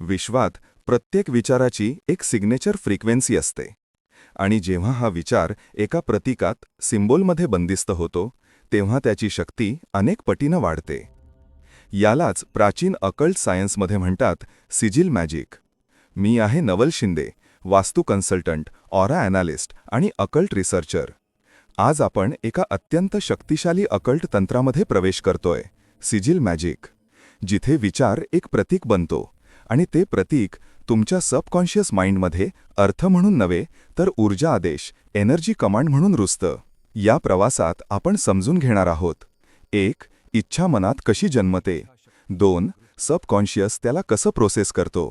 विश्वात प्रत्येक विचाराची एक सिग्नेचर फ्रिक्वेन्सी असते. आणि जेव्हा हा विचार एका प्रतीकात सिम्बॉलमध्ये बंदिस्त होतो तेव्हा त्याची शक्ती अनेक पटीनं वाढते. यालाच प्राचीन अकल्ट सायन्समध्ये म्हणतात सिजिल मॅजिक मी आहे Naval Shinde Vastu consultant aura analyst आणि अकल्ट रिसर्चर आज आपण एका अत्यंत शक्तिशाली अकल्ट तंत्रामध्ये प्रवेश करतोय सिजिल मॅजिक जिथे विचार एक प्रतीक बनतो. आणि ते प्रतीक तुमच्या सबकॉन्शियस माइंडमध्ये अर्थ म्हणून नव्हे तर ऊर्जा आदेश एनर्जी कमांड म्हणून रुजतं या प्रवासात आपण समजून घेणार आहोत. एक इच्छा मनात कशी जन्मते? दोन सबकॉन्शियस त्याला कसं प्रोसेस करतो?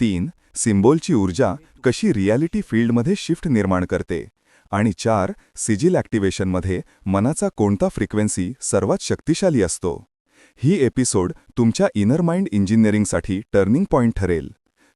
तीन सिम्बॉलची ऊर्जा कशी रियालिटी फील्डमध्ये शिफ्ट निर्माण करते? आणि चार सिजिल ॲक्टिवेशनमध्ये मनाचा कोणता फ्रिक्वेन्सी सर्वात शक्तिशाली असतो? ही एपिसोड तुमच्या इनर माइंड इंजिनिअरिंगसाठी टर्निंग पॉइंट ठरेल.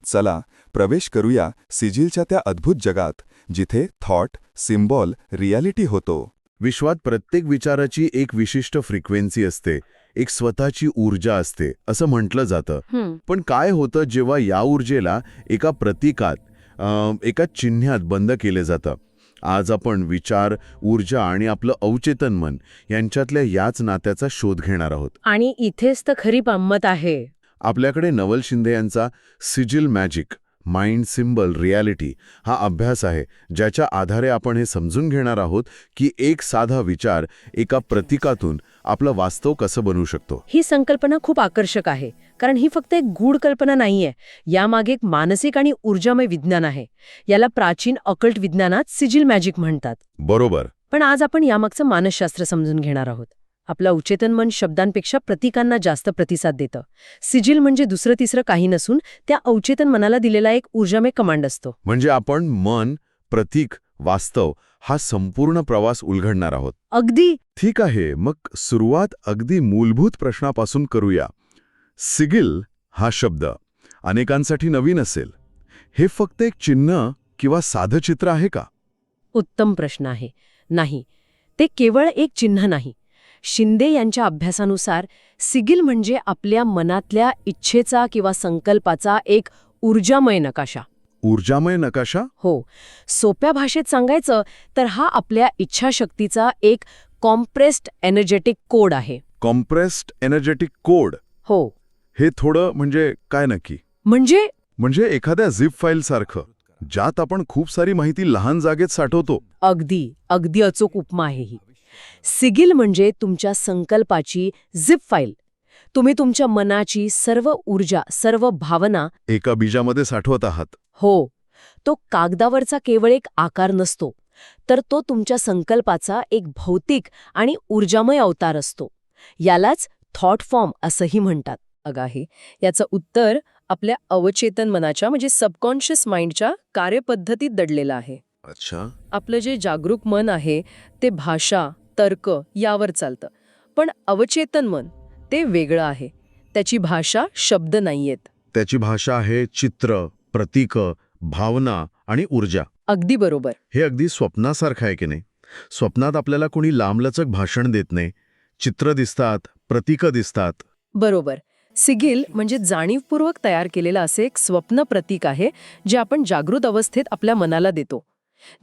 चला प्रवेश करूया सिजिलच्या त्या अद्भुत जगात जिथे थॉट सिम्बॉल रियालिटी होतो. विश्वात प्रत्येक विचाराची एक विशिष्ट फ्रिक्वेन्सी असते एक स्वतःची ऊर्जा असते असं म्हटलं जातं. पण काय होतं जेव्हा या ऊर्जेला एका प्रतीकात एका चिन्हात बंद केले जातं? आज आपण विचार ऊर्जा आणि आपलं अवचेतन मन यांच्यातल्या याच नात्याचा शोध घेणार आहोत. आणि इथेच तर खरी गंमत आहे. आपल्याकडे नवल शिंदे यांचा sigil magic mind symbol reality हा अभ्यास आहे ज्याच्या आधारे आपण हे समजून घेणार आहोत की एक साधा विचार एका प्रतीकातून आपलं वास्तव कसं बनवू शकतो. ही संकल्पना खूप आकर्षक आहे. कारण ही फक्त एक गूढ कल्पना नाहीये. यामागे एक मानसिक आणि ऊर्जामय विज्ञान आहे. याला प्राचीन अकल्ट विज्ञानात सिजिल मॅजिक म्हणतात. बरोबर. पण आज आपण यामागचं मानसशास्त्र समजून घेणार आहोत. आपलं उचेतन मन शब्दांपेक्षा प्रतीकांना जास्त प्रतिसाद देतं. सिजिल म्हणजे दुसरं तिसरं काही नसून त्या अवचेतन मनाला दिलेला एक ऊर्जामय कमांड असतो. म्हणजे आपण मन प्रतीक वास्तव हा संपूर्ण प्रवास उलगडणार आहोत. अगदी! ठीक आहे मग सुरुवात अगदी मूलभूत प्रश्नापासून करूया. सिगिल हा शब्द अनेकांसाठी नवीन असेल. हे फक्त एक चिन्ह किंवा साधं चित्र आहे का? उत्तम प्रश्न आहे. नाही ते केवळ एक चिन्ह नाही. शिंदे यांच्या अभ्यासानुसार सिगिल म्हणजे आपल्या मनातल्या इच्छेचा किंवा संकल्पाचा एक ऊर्जामय नकाशा. ऊर्जामय नकाशा? हो सोप्या भाषेत सांगायचं तर हा आपल्या इच्छाशक्तीचा एक कॉम्प्रेस्ड एनर्जेटिक कोड आहे. Compressed energetic code? हो. हे थोडं म्हणजे काय नक्की? म्हणजे? म्हणजे एखाद्या झिप फाईल सारखं ज्यात आपण खूप सारी माहिती लहान जागेत साठवतो. अगदी अगदी अचूक उपमा आहे ही. सिगिल म्हणजे तुमच्या संकल्पाची झिप फाईल तुम्ही तुमच्या मनाची सर्व ऊर्जा सर्व भावना एका बीजामध्ये साठवत आहात. हो तो कागदावरचा केवळ एक आकार नसतो तर तो तुमच्या संकल्पाचा एक भौतिक आणि ऊर्जामय अवतार असतो. यालाच थॉट फॉर्म असंही म्हणतात. अगाहे याचं उत्तर आपल्या अवचेतन मनाच्या म्हणजे सबकॉन्शियस माइंडच्या कार्यपद्धतीत दडलेलं आहे. अच्छा. आपलं जे जागरूक मन आहे ते भाषा तर्क यावर चालतं. पण अवचेतन मन ते वेगळं आहे. त्याची भाषा शब्द नाहीयेत. त्याची भाषा आहे चित्र प्रतीक भावना आणि ऊर्जा. अगदी बरोबर. हे अगदी स्वप्नासारखं आहे की नाही? स्वप्नात आपल्याला कोणी लांबलचक भाषण देत नाही. चित्र दिसतात प्रतीकं दिसतात. बरोबर. सिगिल म्हणजे जाणीवपूर्वक तयार केलेलं असे एक स्वप्न प्रतीक आहे जे आपण जागृत अवस्थेत आपल्या मनाला देतो.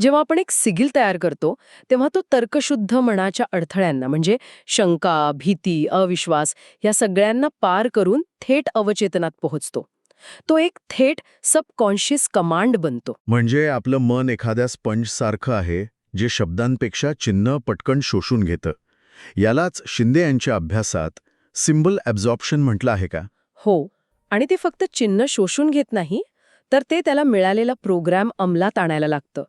जेव्हा आपण एक सिगिल तयार करतो तेव्हा तो तर्कशुद्ध मनाच्या अडथळ्यांना म्हणजे शंका भीती अविश्वास या सगळ्यांना पार करून थेट अवचेतनात पोहोचतो. तो एक थेट सबकॉन्शियस कमांड बनतो. म्हणजे आपलं मन एखाद्या स्पंजसारखं आहे जे शब्दांपेक्षा चिन्ह पटकन शोषून घेतं. यालाच शिंदे यांच्या अभ्यासात सिम्बल ॲब्झॉर्प्शन म्हटलं आहे का? हो. आणि ते फक्त चिन्ह शोषून घेत नाही तर ते त्याला मिळालेला प्रोग्रॅम अंमलात आणायला लागतं.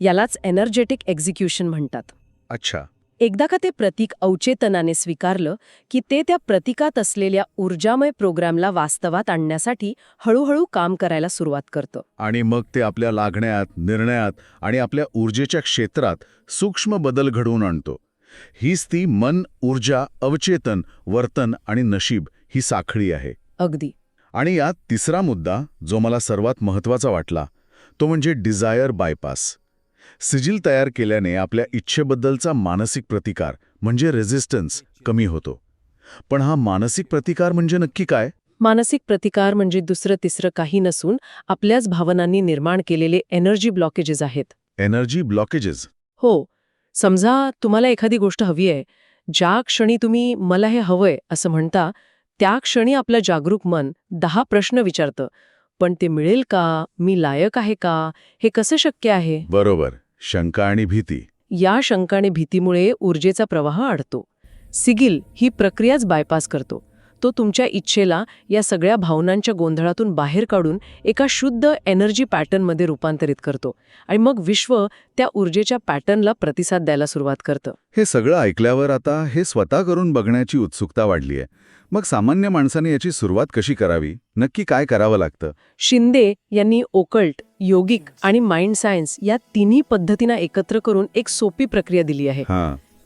यालाच एनर्जेटिक एक्झिक्युशन म्हणतात. अच्छा. एकदा का ते प्रतीक अवचेतनाने स्वीकारलं की ते त्या प्रतीकात असलेल्या ऊर्जामय प्रोग्रॅमला वास्तवात आणण्यासाठी हळूहळू काम करायला सुरुवात करतं. आणि मग ते आपल्या लागण्यात निर्णयात आणि आपल्या ऊर्जेच्या क्षेत्रात सूक्ष्म बदल घडवून आणतो. हीच ती मन ऊर्जा अवचेतन वर्तन आणि नशीब ही साखळी आहे. अगदी. आणि यात तिसरा मुद्दा जो मला सर्वात महत्त्वाचा वाटला तो म्हणजे डिझायर बायपास. सिजिल तयार केल्याने आपल्या इच्छेबद्दलचा मानसिक प्रतिकार म्हणजे रेझिस्टन्स कमी होतो. पण हा मानसिक प्रतिकार म्हणजे नक्की काय? मानसिक प्रतिकार म्हणजे दुसरं तिसरं काही नसून आपल्याच भावनांनी निर्माण केलेले एनर्जी ब्लॉकेजेस आहेत. Energy blockages? हो समजा तुम्हाला एखादी गोष्ट हवी आहे ज्या क्षणी तुम्ही मला हे हवंय असं म्हणता त्या क्षणी आपलं जागरूक मन दहा प्रश्न विचारतं पण ते मिळेल का? मी लायक आहे का? हे कसं शक्य आहे? बरोबर. शंका आणि भीती. या शंकाने भीतीमुळे ऊर्जेचा प्रवाह अडतो सिगिल ही प्रक्रियाच बायपास करतो. तो तुमच्या इच्छेला या सगळ्या भावनांच्या गोंधळातून बाहेर काढून एका शुद्ध एनर्जी पॅटर्नमध्ये रूपांतरित करतो आणि मग विश्व त्या ऊर्जेच्या पॅटर्नला प्रतिसाद द्यायला सुरुवात करतं. हे सगळं ऐकल्यावर आता हे स्वतः करून बघण्याची उत्सुकता वाढली आहे. मग सामान्य माणसाने याची सुरुवात कशी करावी? नक्की काय करावं लागतं? शिंदे यांनी ओकल्ट योगिक आणि माइंड सायन्स या तिन्ही पद्धतींना एकत्र करून एक सोपी प्रक्रिया दिली आहे.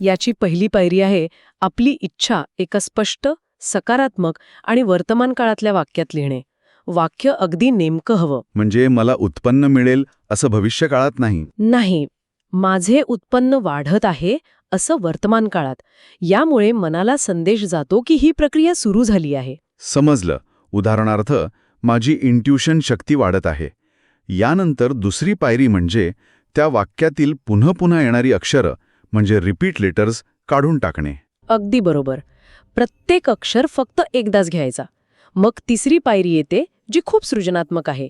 याची पहिली पायरी आहे आपली इच्छा एका स्पष्ट सकारात्मक आणि वर्तमान काळातल्या वाक्यात लिहिणे. वाक्य अगदी नेमकं हवं. म्हणजे मला उत्पन्न मिळेल असं भविष्य काळात नाही. नाही. माझे उत्पन्न वाढत आहे असं वर्तमान काळात. यामुळे मनाला संदेश जातो की ही प्रक्रिया सुरू झाली आहे. समजलं. उदाहरणार्थ माझी इंट्युशन शक्ती वाढत आहे. यानंतर दुसरी पायरी म्हणजे त्या वाक्यातील पुन्हा पुन्हा येणारी अक्षरं म्हणजे रिपीट लेटर्स काढून टाकणे. अगदी बरोबर. प्रत्येक अक्षर फक्त एकदाच घ्यायचा. मग तिसरी पायरी येते जी खूप सृजनात्मक आहे.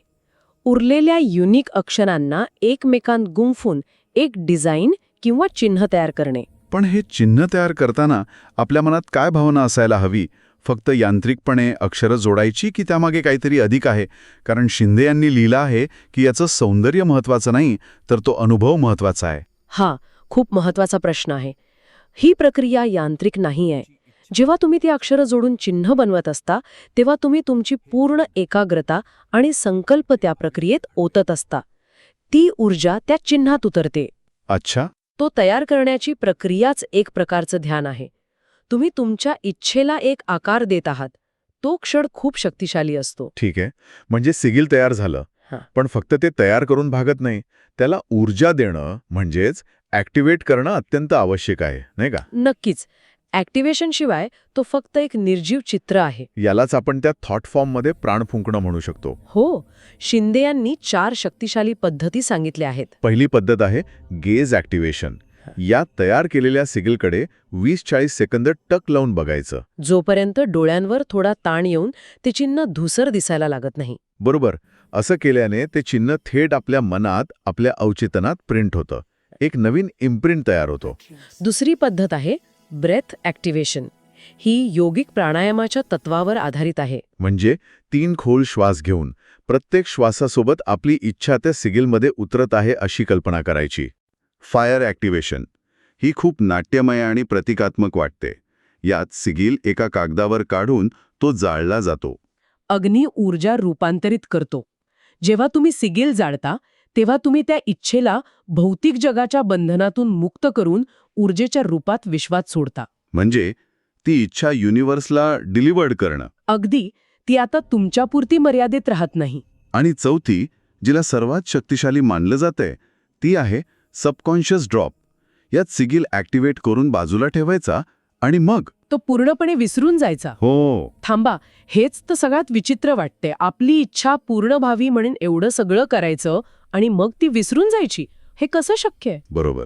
उरलेल्या युनिक अक्षरांना एकमेकांत गुंफून एक डिझाईन किंवा चिन्ह तयार करणे. पण हे चिन्ह तयार करताना आपल्या मनात काय भावना असायला हवी? फक्त यांत्रिकपणे अक्षरं जोडायची की त्यामागे काहीतरी अधिक आहे? कारण शिंदे यांनी लिहिलं आहे की याचं सौंदर्य महत्वाचं नाही तर तो अनुभव महत्त्वाचा आहे. हा खूप महत्त्वाचा प्रश्न आहे. ही प्रक्रिया यांत्रिक नाही आहे जेव्हा तुम्ही ती अक्षरं जोडून चिन्ह बनवत असता तेव्हा तुम्ही तुमची पूर्ण एकाग्रता आणि संकल्प त्या प्रक्रियेत ओतत असता. ती ऊर्जा त्या चिन्हात उतरते. अच्छा. तो तयार करण्याची प्रक्रियाच एक प्रकारचं ध्यान आहे. तुम्ही तुमच्या इच्छेला एक आकार देत आहात. तो क्षण खूप शक्तिशाली असतो. ठीक आहे. म्हणजे सिगिल तयार झालं. पण फक्त ते तयार करून भागत नाही. त्याला ऊर्जा देणं म्हणजेच ॲक्टिवेट करणं अत्यंत आवश्यक आहे नाही का? नक्कीच. ॲक्टिव्हेशन शिवाय तो फक्त एक निर्जीव चित्र आहे. यालाच आपण त्या थॉट फॉर्ममध्ये प्राण फुंकणं म्हणू शकतो. हो शिंदे यांनी चार शक्तिशाली पद्धती सांगितल्या आहेत. पहिली पद्धत आहे गेज ॲक्टिव्हेशन या तयार केलेल्या सिगिलकडे वीस चाळीस सेकंद टक लावून बघायचं. जोपर्यंत डोळ्यांवर थोडा ताण येऊन ते चिन्ह धुसर दिसायला लागत नाही. बरोबर. असं केल्याने ते चिन्ह थेट आपल्या मनात आपल्या अवचेतनात प्रिंट होतं. एक नवीन इम्प्रिंट तयार होतो. दुसरी पद्धत आहे ब्रेथ ॲक्टिव्हेशन ही योगिक प्राणायामाच्या तत्वावर आधारित आहे. म्हणजे तीन खोल श्वास घेऊन प्रत्येक श्वासासोबत आपली इच्छा त्या सिगिलमध्ये उतरत आहे अशी कल्पना करायची. फायर ॲक्टिव्हेशन ही खूप नाट्यमय आणि प्रतिकात्मक वाटते. यात सिगिल एका कागदावर काढून तो जाळला जातो. अग्नी ऊर्जा रूपांतरित करतो. जेव्हा तुम्ही सिगेल जाळता तेव्हा तुम्ही त्या इच्छेला भौतिक जगाच्या बंधनातून मुक्त करून ऊर्जेच्या रूपात विश्वात सोडता. म्हणजे ती इच्छा युनिव्हर्सला डिलिव्हर्ड करणं. अगदी ती आता तुमच्यापुरती मर्यादित राहत नाही. आणि चौथी जिला सर्वात शक्तिशाली मानलं जातंय ती आहे सबकॉन्शियस ड्रॉप यात सिगिल ॲक्टिव्हेट करून बाजूला ठेवायचा आणि मग? तो पूर्णपणे विसरून जायचा. हो. थांबा हेच तर सगळ्यात विचित्र वाटते आपली इच्छा पूर्ण व्हावी म्हणून एवढं सगळं करायचं आणि मग ती विसरून जायची. हे कसं शक्य आहे? बरोबर.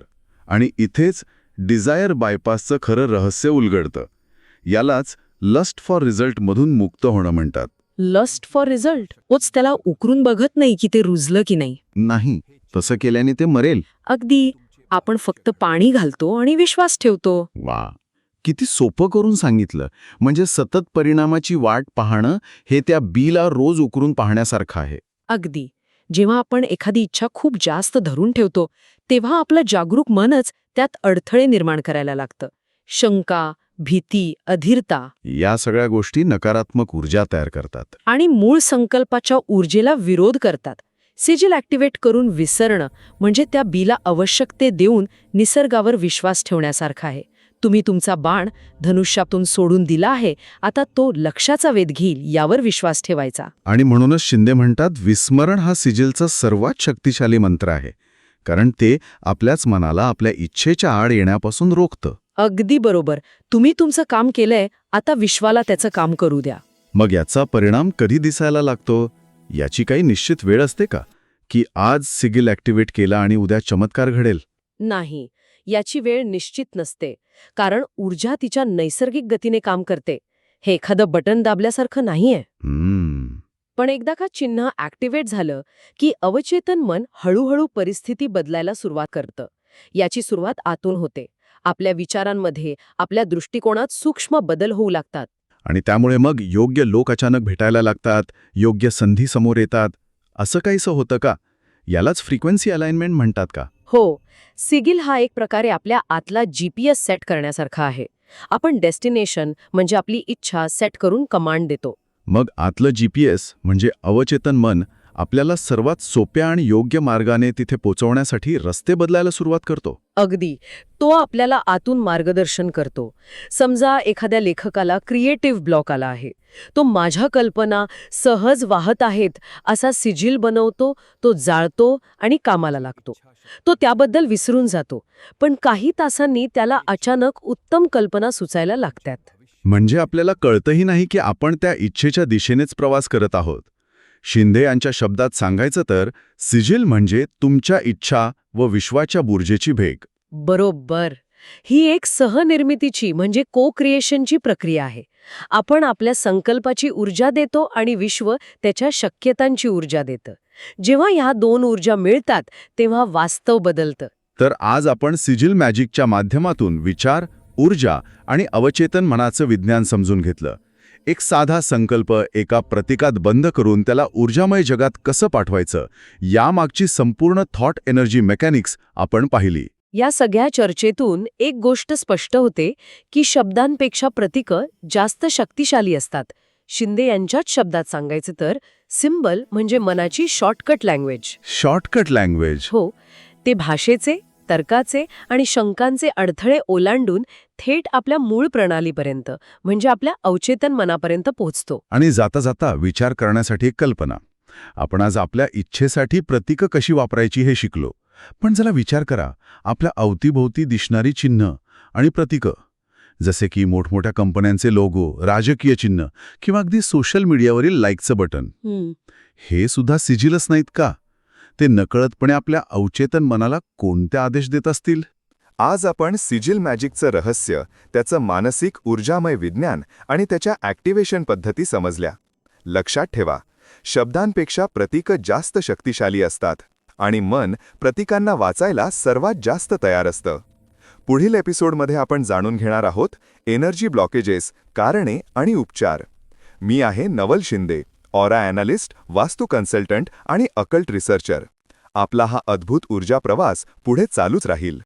आणि इथेच डिझायर बायपासचं खरं रहस्य उलगडतं. यालाच लस्ट फॉर रिझल्टमधून मुक्त होणं म्हणतात. Lust for result? ओच त्याला उकरून बघत नाही की ते रुजलं की नाही. नाही. तसं केल्याने ते मरेल. अगदी. आपण फक्त पाणी घालतो आणि विश्वास ठेवतो. वा. किती सोपं करून सांगितलं. म्हणजे सतत परिणामाची वाट पाहणं हे त्या बीला रोज उकरून पाहण्यासारखं आहे. अगदी. जेव्हा आपण एखादी इच्छा खूप जास्त धरून ठेवतो तेव्हा आपलं जागरूक मनच त्यात अडथळे निर्माण करायला लागतं. शंका भीती अधीरता. या सगळ्या गोष्टी नकारात्मक ऊर्जा तयार करतात. आणि मूळ संकल्पाच्या ऊर्जेला विरोध करतात. सिजिल ॲक्टिव्हेट करून विसरणं म्हणजे त्या बीला आवश्यकते देऊन निसर्गावर विश्वास ठेवण्यासारखा आहे. तुम्ही तुमचा बाण धनुष्यातून सोडून दिला आहे आता तो लक्षाचा वेध घेईल यावर विश्वास ठेवायचा. आणि म्हणूनच शिंदे म्हणतात विस्मरण हा सिजिलचा सर्वात शक्तिशाली मंत्र आहे कारण ते आपल्याच मनाला आपल्या इच्छेच्या आड येण्यापासून रोखतं. अगदी बरोबर. तुम्ही तुमचं काम केलंय आता विश्वाला त्याचं काम करू द्या. मग याचा परिणाम कधी दिसायला लागतो? याची काही निश्चित वेळ असते का? की आज सिगिल ॲक्टिवेट केला आणि उद्या चमत्कार घडेल? नाही. याची वेळ निश्चित नसते कारण ऊर्जा तिच्या नैसर्गिक गतीने काम करते. हे एखादं बटन दाबल्यासारखं नाहीये. पण एकदा का चिन्ह ॲक्टिवेट झालं की अवचेतन मन हळूहळू परिस्थिती बदलायला सुरुवात करतं. याची सुरुवात आतून होते. आपल्या विचारांमध्ये आपल्या दृष्टिकोनात सूक्ष्म बदल होऊ लागतात. आणि त्यामुळे मग योग्य लोक अचानक भेटायला लागतात योग्य संधी समोर येतात. असं काहीसं होतं का? यालाच फ्रिक्वेन्सी अलाइनमेंट म्हणतात का? हो. सिगिल हा एक प्रकारे आपल्या आतला जीपीएस सेट करण्यासारखा आहे. आपण डेस्टिनेशन म्हणजे आपली इच्छा सेट करून कमांड देतो. मग आतलं जीपीएस म्हणजे अवचेतन मन आपल्याला सर्वात सोप्या आणि योग्य मार्गाने तिथे पोचवण्यासाठी रस्ते बदलायला सुरुवात करतो. अगदी. तो आपल्याला आतून मार्गदर्शन करतो. समजा एखाद्या लेखकाला क्रिएटिव्ह ब्लॉक आला आहे. तो माझ्या कल्पना सहज वाहत आहेत असा सिजिल बनवतो तो जाळतो आणि कामाला लागतो. तो त्याबद्दल विसरून जातो. पण काही तासांनी त्याला अचानक उत्तम कल्पना सुचायला लागतात. म्हणजे आपल्याला कळतही नाही की आपण त्या इच्छेच्या दिशेनेच प्रवास करत आहोत. शिंदे यांच्या शब्दात सांगायचं तर सिजिल म्हणजे तुमच्या इच्छा व विश्वाच्या बुर्जेची भेग. बरोबर. ही एक सहनिर्मितीची म्हणजे को क्रिएशनची प्रक्रिया आहे. आपण आपल्या संकल्पाची ऊर्जा देतो आणि विश्व त्याच्या शक्यतांची ऊर्जा देतं. जेव्हा ह्या दोन ऊर्जा मिळतात तेव्हा वास्तव बदलतं. तर आज आपण सिजिल मॅजिकच्या माध्यमातून विचार ऊर्जा आणि अवचेतन मनाचं विज्ञान समजून घेतलं. एक साधा संकल्प एका प्रतिकात बंद करून त्याला ऊर्जामय जगात कसं पाठवायचं यामागची संपूर्ण थॉट एनर्जी मेकॅनिक्स आपण पाहिली. या सगळ्या चर्चेतून एक गोष्ट स्पष्ट होते की शब्दांपेक्षा प्रतीकं जास्त शक्तिशाली असतात. शिंदे यांच्याच शब्दात सांगायचं तर सिम्बल म्हणजे मनाची शॉर्टकट लँग्वेज शॉर्टकट लँग्वेज हो ते भाषेचे तर्काचे आणि शंकांचे अडथळे ओलांडून थेट आपल्या मूळ प्रणालीपर्यंत म्हणजे आपल्या अवचेतन मनापर्यंत पोहोचतो. आणि जाता जाता विचार करण्यासाठी एक कल्पना. आपण आज आपल्या इच्छेसाठी प्रतीकं कशी वापरायची हे शिकलो. पण जरा विचार करा आपल्या अवतीभोवती दिसणारी चिन्ह आणि प्रतीकं. जसे की मोठमोठ्या कंपन्यांचे लोगो राजकीय चिन्ह किंवा अगदी सोशल मीडियावरील लाईकचं बटन. हे सुद्धा सिजिलच नाहीत का? ते नकळतपणे आपल्या अवचेतन मनाला कोणते आदेश देत असतील? आज आपण सिजिल मॅजिकचं रहस्य त्याचं मानसिक ऊर्जामय विज्ञान आणि त्याच्या ॲक्टिव्हेशन पद्धती समजल्या. लक्षात ठेवा शब्दांपेक्षा प्रतीकं जास्त शक्तिशाली असतात आणि मन प्रतीकांना वाचायला सर्वात जास्त तयार असतं. पुढील एपिसोडमध्ये आपण जाणून घेणार आहोत एनर्जी ब्लॉकेजेस कारणे आणि उपचार. मी आहे Naval Shinde. Aura analyst Vastu consultant आणि अकल्ट रिसर्चर. आपला हा अद्भुत ऊर्जा प्रवास पुढे चालूच राहील.